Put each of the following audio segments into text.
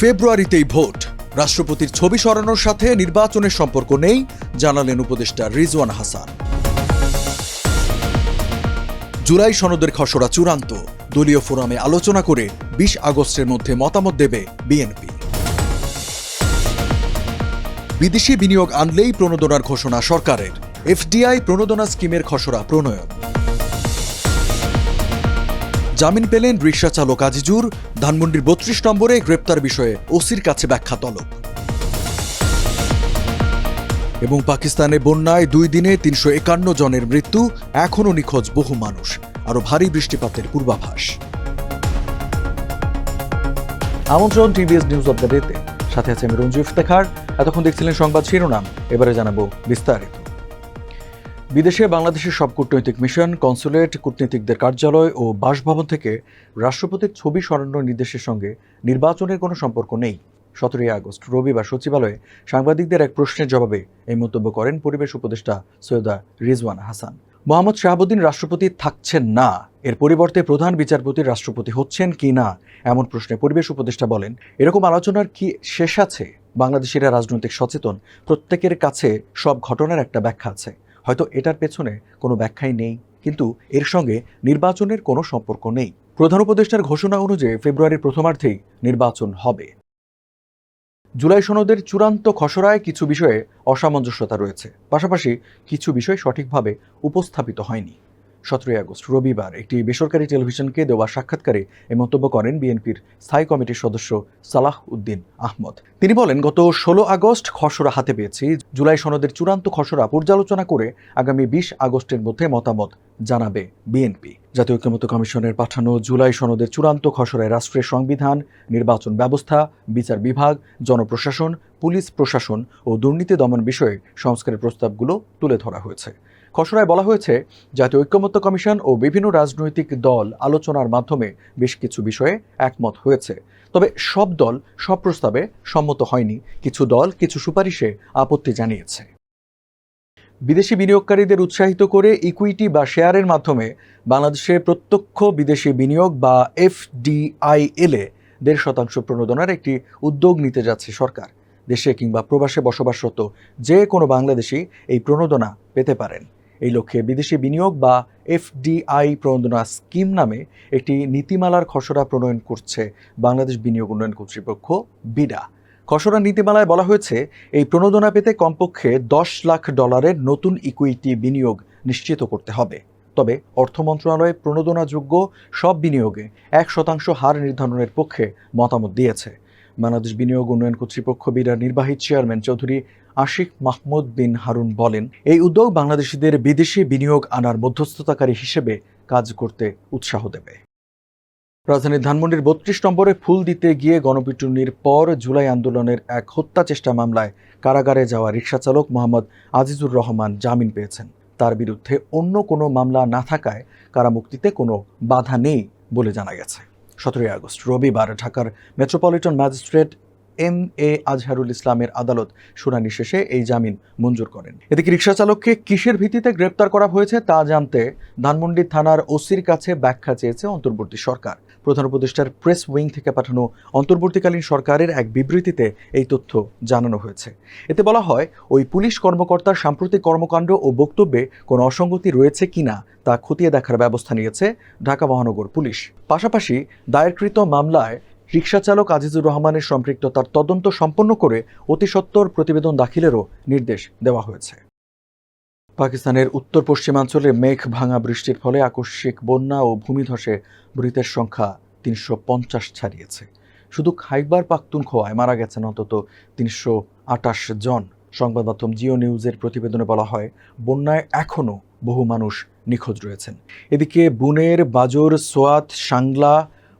ফেব্রুয়ারিতেই vote. রাষ্ট্রপতির ছবি সরানোর সাথে নির্বাচনের সম্পর্ক নেই, জানালেন উপদেষ্টা রিজওয়ান হাসান। জুলাই সনদের খসড়া চূড়ান্ত। দলীয় ফোরামে আলোচনা করে বিশ আগস্টের মধ্যে মতামত দেবে বিএনপি। বিদেশি বিনিয়োগ আনলেই প্রণোদনার ঘোষণা সরকারের। এফডিআই প্রণোদনা স্কিমের খসড়া প্রণয়ন। জামিন পেলেন রিক্সা চালক আজিজুর। ধানমন্ডির বত্রিশ নম্বরে গ্রেপ্তার বিষয়ে ওসির কাছে ব্যাখ্যা তলব। এবং পাকিস্তানে বন্যায় দুই দিনে তিনশো একান্ন জনের মৃত্যু, এখনও নিখোঁজ বহু মানুষ। আরও ভারী বৃষ্টিপাতের পূর্বাভাস। আমন্ত্রণ টিভিএস নিউজ অব দ্য ডেতে সাথে আছে আমি রঞ্জু ইফতেখার। এতক্ষণ দেখছিলেন সংবাদ শিরোনাম। এবারে জানাব বিস্তারিত। বিদেশে বাংলাদেশের সব কূটনৈতিক মিশন, কনসুলেট, কূটনীতিকদের কার্যালয় ও বাসভবন থেকে রাষ্ট্রপতির ছবি সরানোর নির্দেশের সঙ্গে নির্বাচনের কোনো সম্পর্ক নেই। সতেরোই আগস্ট রবিবার সচিবালয়ে সাংবাদিকদের এক প্রশ্নের জবাবে এই মন্তব্য করেন পরিবেশ উপদেষ্টা সৈয়দা রিজওয়ান হাসান। মোহাম্মদ শাহাবুদ্দিন রাষ্ট্রপতি থাকছেন না। এর পরিবর্তে প্রধান বিচারপতির রাষ্ট্রপতি হচ্ছেন কি না, এমন প্রশ্নে পরিবেশ উপদেষ্টা বলেন, এরকম আলোচনার কি শেষ আছে? বাংলাদেশিরা রাজনৈতিক সচেতন, প্রত্যেকের কাছে সব ঘটনার একটা ব্যাখ্যা আছে। হয়তো এটার পেছনে কোনো ব্যাখ্যাই নেই, কিন্তু এর সঙ্গে নির্বাচনের কোনো সম্পর্ক নেই। প্রধান উপদেষ্টার ঘোষণা অনুযায়ী ফেব্রুয়ারির প্রথমার্ধেই নির্বাচন হবে। জুলাই সনদের চূড়ান্ত খসড়ায় কিছু বিষয়ে অসামঞ্জস্যতা রয়েছে। পাশাপাশি কিছু বিষয় সঠিকভাবে উপস্থাপিত হয়নি। সতেরোই আগস্ট, রবিবার একটি বেসরকারি টেলিভিশনকে দেওয়া সাক্ষাৎকারে এ মন্তব্য করেন বিএনপির স্থায়ী কমিটির সদস্য সালাহ উদ্দিন আহমদ। তিনি বলেন, গত ষোলো আগস্ট খসড়া হাতে পেয়েছি। জুলাই সনদের চূড়ান্ত খসড়া পর্যালোচনা করে আগামী বিশ আগস্টের মধ্যে মতামত জানাবে বিএনপি। জাতীয় ঐক্যমত্য কমিশনের পাঠানো জুলাই সনদের চূড়ান্ত খসড়ায় রাষ্ট্রের সংবিধান, নির্বাচন ব্যবস্থা, বিচার বিভাগ, জনপ্রশাসন, পুলিশ প্রশাসন ও দুর্নীতি দমন বিষয়ে সংস্কারের প্রস্তাবগুলো তুলে ধরা হয়েছে। খসড়ায় বলা হয়েছে, জাতীয় ঐক্যমত্য কমিশন ও বিভিন্ন রাজনৈতিক দল আলোচনার মাধ্যমে বেশ কিছু বিষয়ে একমত হয়েছে। তবে সব দল সব প্রস্তাবে সম্মত হয়নি। কিছু দল কিছু সুপারিশে আপত্তি জানিয়েছে। বিদেশি বিনিয়োগকারীদের উৎসাহিত করে ইকুইটি বা শেয়ারের মাধ্যমে বাংলাদেশে প্রত্যক্ষ বিদেশি বিনিয়োগ বা এফডিআইএল দেড় শতাংশ প্রণোদনার একটি উদ্যোগ নিতে যাচ্ছে সরকার। দেশে কিংবা প্রবাসে বসবাসরত যে কোনো বাংলাদেশি এই প্রণোদনা পেতে পারেন। এই লক্ষ্যে বিদেশি বিনিয়োগ বা এফডিআই প্রণোদনা স্কিম নামে একটি নীতিমালার খসড়া প্রণয়ন করছে বাংলাদেশ বিনিয়োগ উন্নয়ন কর্তৃপক্ষ, বিডা। খসড়া নীতিমালায় বলা হয়েছে, এই প্রণোদনা পেতে কমপক্ষে দশ লাখ ডলারের নতুন ইকুইটি বিনিয়োগ নিশ্চিত করতে হবে। তবে অর্থ মন্ত্রণালয় প্রণোদনাযোগ্য সব বিনিয়োগে এক শতাংশ হার নির্ধারণের পক্ষে মতামত দিয়েছে। বাংলাদেশ বিনিয়োগ উন্নয়ন কর্তৃপক্ষ বিডার নির্বাহী চেয়ারম্যান চৌধুরী আশিক মাহমুদ বিন হারুন বলেন, এই উদ্যোগ বাংলাদেশিদের বিদেশি বিনিয়োগ আনার মধ্যস্থতাকারী হিসেবে কাজ করতে উৎসাহ দেবে। রাজধানীর ধানমন্ডির বত্রিশ নম্বরে ফুল দিতে গিয়ে গণপিটুনির পর জুলাই আন্দোলনের এক হত্যা চেষ্টা মামলায় কারাগারে যাওয়া রিকশাচালক মোহাম্মদ আজিজুর রহমান জামিন পেয়েছেন। তার বিরুদ্ধে অন্য কোনো মামলা না থাকায় কারামুক্তিতে কোনো বাধা নেই বলে জানা গেছে। সতেরোই আগস্ট রবিবার ঢাকার metropolitan magistrate M A Azharul ইসলামের আদালত শুনানি শেষে এই জামিন মঞ্জুর করেন। এদিকে রিকশাচালককে কিসের ভিত্তিতে গ্রেপ্তার করা হয়েছে তা জানতে ধানমন্ডি থানার ওসির কাছে ব্যাখ্যা চেয়েছে অন্তর্বর্তী সরকার। প্রধান উপদেষ্টার প্রেস উইং থেকে পাঠানো অন্তর্বর্তীকালীন সরকারের এক বিবৃতিতে এই তথ্য জানানো হয়েছে। এতে বলা হয়, ওই পুলিশ কর্মকর্তার সাম্প্রতিক কর্মকাণ্ড ও বক্তব্যে কোনো অসঙ্গতি রয়েছে কিনা তা খতিয়ে দেখার ব্যবস্থা নিয়েছে ঢাকা মহানগর পুলিশ। পাশাপাশি দায়েরকৃত মামলায় রিকশা চালক আজিজুর রহমানের সম্পৃক্ততার তদন্ত সম্পন্ন করে অতি সত্বর প্রতিবেদন দাখিলেরও নির্দেশ দেওয়া হয়েছে। পাকিস্তানের উত্তর পশ্চিমাঞ্চলে মেঘ ভাঙা বৃষ্টির ফলে আকস্মিক বন্যা ও ভূমিধসে মৃতের সংখ্যা তিনশো পঞ্চাশ ছাড়িয়েছে। শুধু খাইবার পাখতুনখোয়ায় মারা গেছেন অন্তত তিনশো আটাশ জন। সংবাদ মাধ্যম জিও নিউজের প্রতিবেদনে বলা হয়, বন্যায় এখনও বহু মানুষ নিখোঁজ রয়েছেন। এদিকে বুনের বাজর সোয়াত সাংলা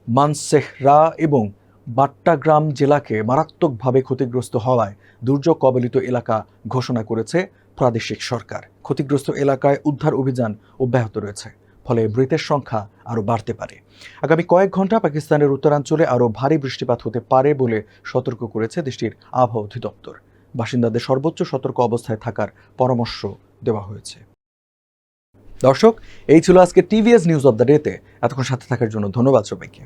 মানসেহরা এবং বাট্টাগ্রাম জেলাকে মারাত্মকভাবে ক্ষতিগ্রস্ত হওয়ায় দুর্যোগ কবলিত এলাকা ঘোষণা করেছে প্রাদেশিক সরকার। ক্ষতিগ্রস্ত এলাকায় উদ্ধার অভিযান অব্যাহত রয়েছে, ফলে মৃতের সংখ্যা আরও বাড়তে পারে। আগামী কয়েক ঘণ্টা পাকিস্তানের উত্তরাঞ্চলে আরও ভারী বৃষ্টিপাত হতে পারে বলে সতর্ক করেছে দেশটির আবহাওয়া অধিদপ্তর। বাসিন্দাদের সর্বোচ্চ সতর্ক অবস্থায় থাকার পরামর্শ দেওয়া হয়েছে। দর্শক, এই ছিল আজকে টিভিএস নিউজ অব দ্য ডেতে। এতক্ষণ সাথে থাকার জন্য ধন্যবাদ সবাইকে।